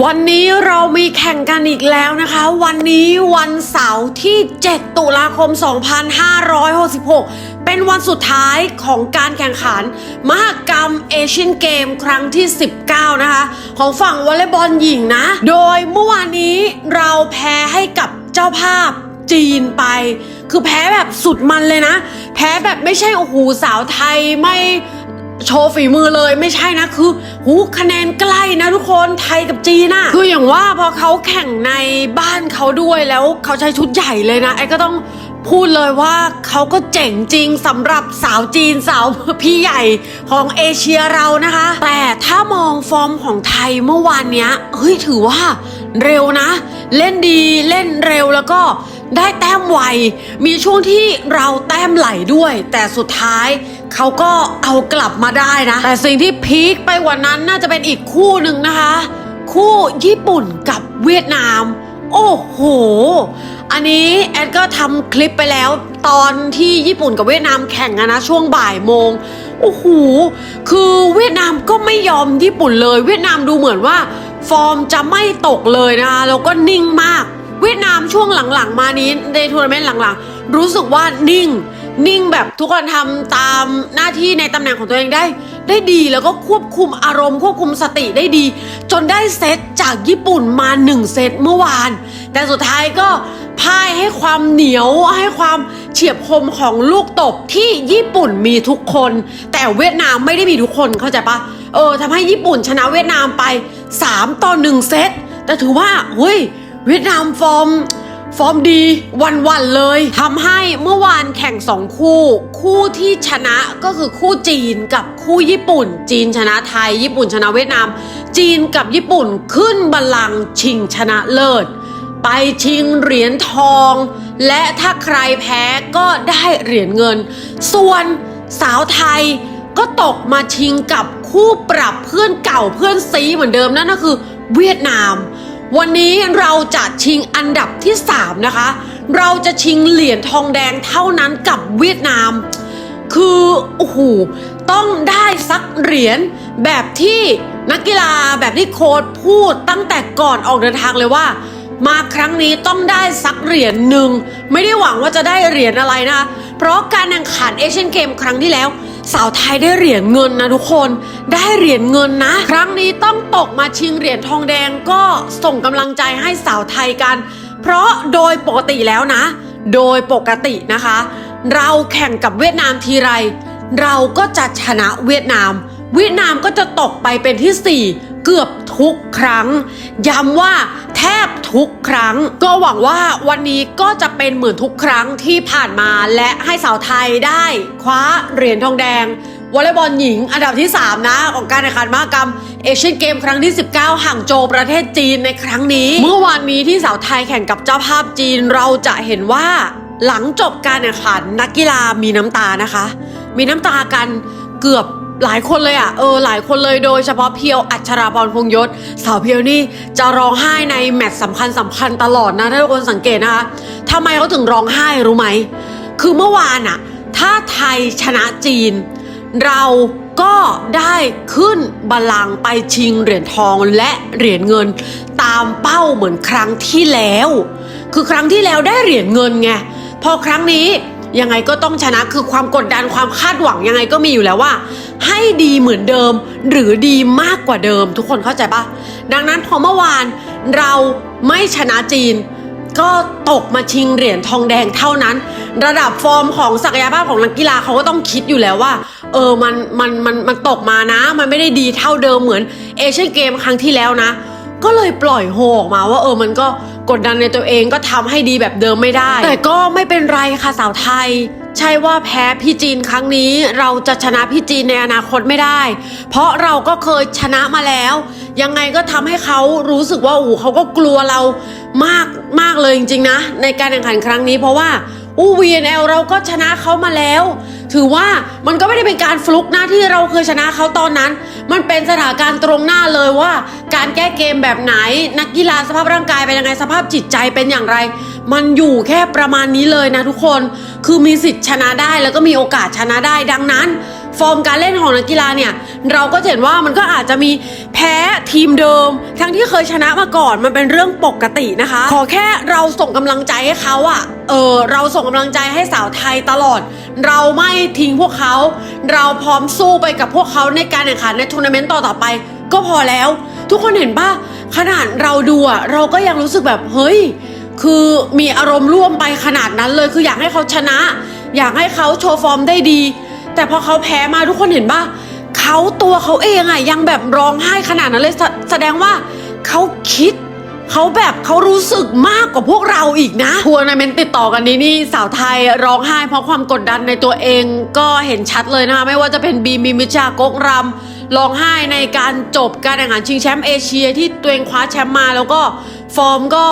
วันนี้เรามีแข่งกันอีกแล้วนะคะ วันนี้วันเสาร์ที่ 7 ตุลาคม 2566 เป็นวันสุดท้ายของการแข่งขัน มหกรรมเอเชียนเกมครั้งที่ 19 นะคะ ของฝั่งวอลเลย์บอลหญิงนะ โดยเมื่อวานนี้เราแพ้ให้กับเจ้าภาพจีนไป คือแพ้แบบสุดมันเลยนะ แพ้แบบไม่ใช่โอ้โหสาวไทยไม่ โชว์ฝีมือเลยไม่ใช่นะคือหูคะแนนใกล้นะทุกคนไทยกับจีนอะคืออย่างว่าพอเขาแข่งในบ้านเขาด้วยแล้วเขาใช้ชุดใหญ่เลยนะไอ้ก็ต้องพูดเลยว่าเขาก็เจ๋งจริงสำหรับสาวจีนสาวพี่ใหญ่ของเอเชียเรานะคะ แต่ถ้ามองฟอร์มของไทยเมื่อวานเนี้ยเฮ้ยถือว่าเร็วนะ เล่นดีเล่นเร็วแล้วก็ได้แต้มไว มีช่วงที่เราแต้มไหลด้วย แต่สุดท้าย เขาก็เอากลับมาได้นะ แต่สิ่งที่พีคไปกว่านั้นน่าจะเป็นอีกคู่หนึ่งนะคะ คู่ญี่ปุ่นกับเวียดนาม โอ้โห อันนี้แอดก็ทำคลิปไปแล้วตอนที่ญี่ปุ่นกับเวียดนามแข่งนะช่วงบ่ายโมงโอ้โห คือเวียดนามก็ไม่ยอมญี่ปุ่นเลย เวียดนามดูเหมือนว่า ฟอร์มจะไม่ตกเลยนะคะแล้วก็นิ่งมาก เวียดนามช่วงหลังๆ มานี้ในทัวร์นาเมนต์หลังๆ รู้สึกว่านิ่ง นิ่งแบบทุกคนทำตามหน้าที่ในตำแหน่งของตัวเองได้ ได้ดีแล้วก็ควบคุมอารมณ์ ควบคุมสติได้ดี จนได้เซตจากญี่ปุ่นมาหนึ่งเซตเมื่อวาน แต่สุดท้ายก็พ่ายให้ความเหนียวให้ความเฉียบคมของลูกตบที่ญี่ปุ่นมีทุกคน แต่เวียดนามไม่ได้มีทุกคนเข้าใจปะเออทำให้ญี่ปุ่นชนะเวียดนามไป 3 ต่อ 1 เซตแต่ถือว่าเฮ้ยเวียดนามฟอร์ม ฟอร์มดีวันๆเลยทำให้เมื่อวานแข่งสองคู่ คู่ที่ชนะก็คือคู่จีนกับคู่ญี่ปุ่น จีนชนะไทย ญี่ปุ่นชนะเวียดนาม จีนกับญี่ปุ่นขึ้นบัลลังก์ชิงชนะเลิศ ไปชิงเหรียญทอง และถ้าใครแพ้ก็ได้เหรียญเงิน ส่วนสาวไทยก็ตกมาชิงกับคู่ปรับเพื่อนเก่าเพื่อนซีเหมือนเดิมนั่นก็คือเวียดนาม วันนี้เราจะชิงอันดับที่ 3 นะคะ เราจะชิงเหรียญทองแดงเท่านั้นกับเวียดนาม คือโอ้โหต้องได้สักเหรียญแบบที่นักกีฬาแบบที่โค้ชพูดตั้งแต่ก่อนออกเดินทางเลยว่า มาครั้งนี้ต้องได้สักเหรียญหนึ่งไม่ได้หวังว่าจะได้เหรียญอะไรนะคะเพราะการแข่งขันเอเชียนเกมครั้งที่แล้ว สาวไทยได้เหรียญเงินนะทุกคน ได้เหรียญเงินนะ ครั้งนี้ต้องตกมาชิงเหรียญทองแดงก็ส่งกำลังใจให้สาวไทยกัน เพราะโดยปกติแล้วนะ โดยปกตินะคะ เราแข่งกับเวียดนามทีไร เราก็จะชนะเวียดนาม เวียดนามก็จะตกไปเป็นที่ 4 เกือบทุกครั้ง ย้ำว่าแทบทุกครั้ง ก็หวังว่าวันนี้ก็จะเป็นเหมือนทุกครั้งที่ผ่านมาและให้สาวไทยได้คว้าเหรียญทองแดงวอลเลย์บอลหญิงอันดับที่ 3 นะของการแข่งขันมหกรรมเอเชียนเกมครั้งที่ 19 ห่างโจประเทศจีนในครั้งนี้ เมื่อวานนี้ที่สาวไทยแข่งกับเจ้าภาพจีนเราจะเห็นว่าหลังจบการแข่งขันนักกีฬามีน้ำตานะคะ มีน้ำตากันเกือบ หลายคนเลยอะเออหลายคนเลยโดยเฉพาะเพียวอัชราพรพงษ์ยศ สาวเพียวนี่จะร้องไห้ในแมตช์สำคัญสำคัญตลอดนะถ้าทุกคนสังเกตนะคะทำไมเขาถึงร้องไห้รู้ไหม คือเมื่อวานอะ ถ้าไทยชนะจีน เราก็ได้ขึ้นบัลลังไปชิงเหรียญทองและเหรียญเงิน ตามเป้าเหมือนครั้งที่แล้ว คือครั้งที่แล้วได้เหรียญเงินไงพอครั้งนี้ ยังไงก็ต้องชนะคือความกดดันความคาดหวังยังไงก็มีอยู่แล้วว่า ให้ดีเหมือนเดิม หรือดีมากกว่าเดิม ทุกคนเข้าใจปะดังนั้นพอเมื่อวานเราไม่ชนะจีน ก็ตกมาชิงเหรียญทองแดงเท่านั้น ระดับฟอร์มของศักยภาพของนักกีฬาเขาก็ต้องคิดอยู่แล้วว่า เออมันมันมันมันตกมานะ มันไม่ได้ดีเท่าเดิมเหมือนเอเชียนเกมครั้งที่แล้วนะ ก็เลยปล่อยโฮออกมาว่าเออมันก็ กดดันในตัวเองก็ทำให้ดีแบบเดิมไม่ได้ แต่ก็ไม่เป็นไรค่ะสาวไทย ใช่ว่าแพ้พี่จีนครั้งนี้ เราจะชนะพี่จีนในอนาคตไม่ได้ เพราะเราก็เคยชนะมาแล้ว ยังไงก็ทำให้เขารู้สึกว่าโอ้โหเขาก็กลัวเรามากมากเลยจริงๆนะ ในการแข่งขันครั้งนี้เพราะว่าอู้ VNL เราก็ชนะเขามาแล้ว ถือว่ามันก็ไม่ได้เป็นการฟลุกนะที่เราเคยชนะเขาตอนนั้น มันเป็นสถานการณ์ตรงหน้าเลยว่า การแก้เกมแบบไหน นักกีฬาสภาพร่างกายเป็นยังไงสภาพจิตใจเป็นอย่างไร มันอยู่แค่ประมาณนี้เลยนะทุกคน คือมีสิทธิ์ชนะได้แล้วก็มีโอกาสชนะได้ดังนั้น ฟอร์มการเล่นของนักกีฬาเนี่ย เราก็เห็นว่ามันก็อาจจะมีแพ้ทีมเดิม ทั้งที่เคยชนะมาก่อนมันเป็นเรื่องปกตินะคะ ขอแค่เราส่งกำลังใจให้เขาอะเออเราส่งกำลังใจให้สาวไทยตลอด เราไม่ทิ้งพวกเขา เราพร้อมสู้ไปกับพวกเขาในการแข่งขันในทัวร์นาเมนต์ต่อต่อๆไป ก็พอแล้ว ทุกคนเห็นป่ะขนาดเราดูอะเราก็ยังรู้สึกแบบเฮ้ยคือมีอารมณ์ร่วมไปขนาดนั้นเลยคืออยากให้เขาชนะ อยากให้เขาโชว์ฟอร์มได้ดี แต่พอเขาแพ้มาทุกคนเห็นป่ะเขาตัวเขาเองอะยังแบบร้องไห้ขนาดนั้นเลยแสแสดงว่าเขาคิด เขาแบบเขารู้สึกมากกว่าพวกเราอีกนะทัวร์นาเมนต์ติดต่อกันนี้นี่สาวไทยร้องไห้เพราะความกดดันในตัวเองก็เห็นชัดเลยนะคะไม่ว่าจะเป็นบีมบิมิชากกรำร้องไห้ในการจบการแข่งขันชิงแชมป์เอเชียที่ตัวเองคว้าแชมป์มาแล้วก็ฟอร์มก็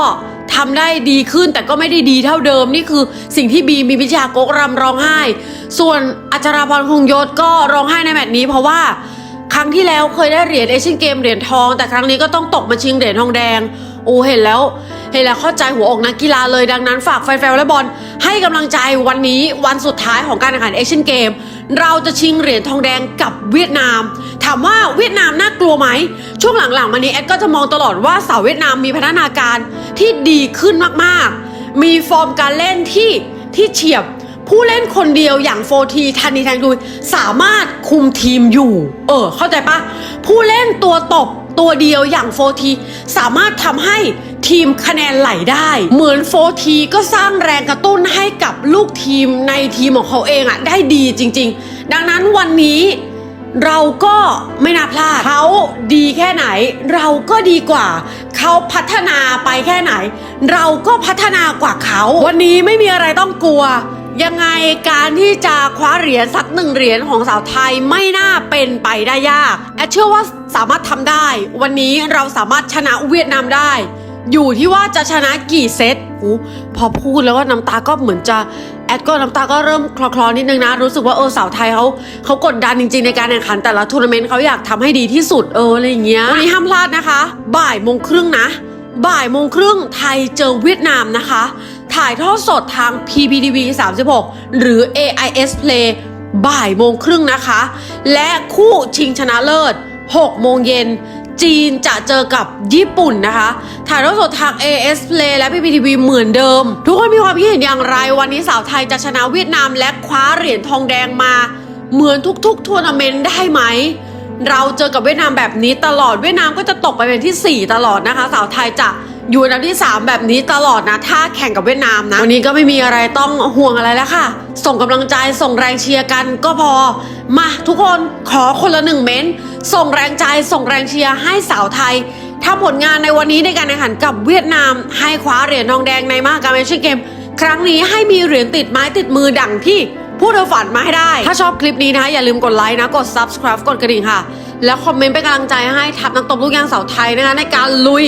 ทำได้ดีขึ้นแต่ก็ไม่ได้ดีเท่าเดิมนี่คือสิ่งที่บีมบิมิชากกรำร้องไห้ ส่วนอัจราพรคงยศก็ร้องไห้ในแมตช์นี้เพราะว่าครั้งที่แล้วเคยได้เหรียญเอเชียนเกมเหรียญทอง แต่ครั้งนี้ก็ต้องตกมาชิงเหรียญทองแดง โอ้เห็นแล้ว เห็นแล้วเข้าใจหัวอกนักกีฬาเลยดังนั้นฝากแฟนๆวอลเลย์บอลให้กำลังใจวันนี้วันสุดท้ายของการแข่งขันเอเชียนเกม เราจะชิงเหรียญทองแดงกับเวียดนาม ถามว่าเวียดนามน่ากลัวไหม ช่วงหลังๆมานี้แอดก็จะมองตลอดว่าสาวเวียดนามมีพัฒนาการที่ดีขึ้นมากๆ มีฟอร์มการเล่นที่ที่เฉียบผู้เล่นคนเดียวอย่างโฟทีทันนีแทงดุยสามารถคุมทีมอยู่ เออ เข้าใจปะผู้เล่นตัวตบตัวเดียวอย่างโฟทีสามารถทำให้ ทีมคะแนนไหลได้ เหมือนโฟทีก็สร้างแรงกระตุ้นให้กับลูกทีมในทีมของเขาเองอะได้ดีจริง ๆ ดังนั้นวันนี้เราก็ไม่น่าพลาดเขาดีแค่ไหน เราก็ดีกว่า เขาพัฒนาไปแค่ไหน เราก็พัฒนากว่าเขา วันนี้ไม่มีอะไรต้องกลัว ยังไงการที่จะคว้าเหรียญสักหนึ่งเหรียญของสาวไทยไม่น่าเป็นไปได้ยากแอดเชื่อว่าสามารถทำได้ วันนี้เราสามารถชนะเวียดนามได้ อยู่ที่ว่าจะชนะกี่เซตหูพอพูดแล้วก็น้ำตาก็เหมือนจะแอดก็น้ำตาก็เริ่มคลอๆนิดนึงนะ รู้สึกว่าเออสาวไทยเขาเขากดดันจริง ๆ ในการแข่งขันแต่ละทัวร์นาเมนต์เขาอยากทำให้ดีที่สุดเอออะไรอย่างเงี้ยวันนี้ห้ามพลาดนะคะ บ่ายโมงครึ่งนะ บ่ายโมงครึ่งไทยเจอเวียดนามนะคะ ถ่ายทอดสดทาง PPTV 36 หรือ AIS Play บ่ายโมงครึ่งนะคะ และคู่ชิงชนะเลิศ6โมงเย็น จีนจะเจอกับญี่ปุ่นนะคะ ถ่ายทอดสดทาง AS Play และ PPTV เหมือนเดิม ทุกคนมีความคิดเห็นอย่างไร วันนี้สาวไทยจะชนะเวียดนามและคว้าเหรียญทองแดงมา เหมือนทุกๆทัวร์นาเมนต์ได้ไหม เราเจอกับเวียดนามแบบนี้ตลอดเวียดนามก็จะตกไปเป็นที่ 4 ตลอดนะคะ สาวไทยจะ อยู่อันดับที่ 3 แบบนี้ตลอดนะ ถ้าแข่งกับเวียดนามนะ วันนี้ก็ไม่มีอะไรต้องห่วงอะไรแล้วค่ะ ส่งกำลังใจส่งแรงเชียร์กันก็พอ มาทุกคนขอคนละหนึ่งเม้นต์ส่งแรงใจส่งแรงเชียร์ให้สาวไทยทำผลงานในวันนี้ในการแข่งขันกับเวียดนาม ให้คว้าเหรียญทองแดงในมหกรรมเอเชียนเกม ครั้งนี้ให้มีเหรียญติดไม้ติดมือดังที่พูดเธอฝันมาให้ได้ ถ้าชอบคลิปนี้นะคะอย่าลืมกดไลค์นะ กด subscribe กดกระดิ่งค่ะ แล้วคอมเมนต์เป็นกำลังใจให้ทัพนักตบลูกยางสาวไทยนะคะในการลุย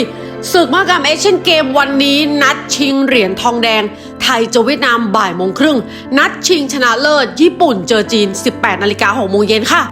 ศึกมหกรรมเอเชียนเกมวันนี้นัดชิงเหรียญทองแดง ไทยเจอเวียดนามบ่ายโมงครึ่ง นัดชิงชนะเลิศญี่ปุ่นเจอจีน 18นาฬิกา6โมงเย็นค่ะ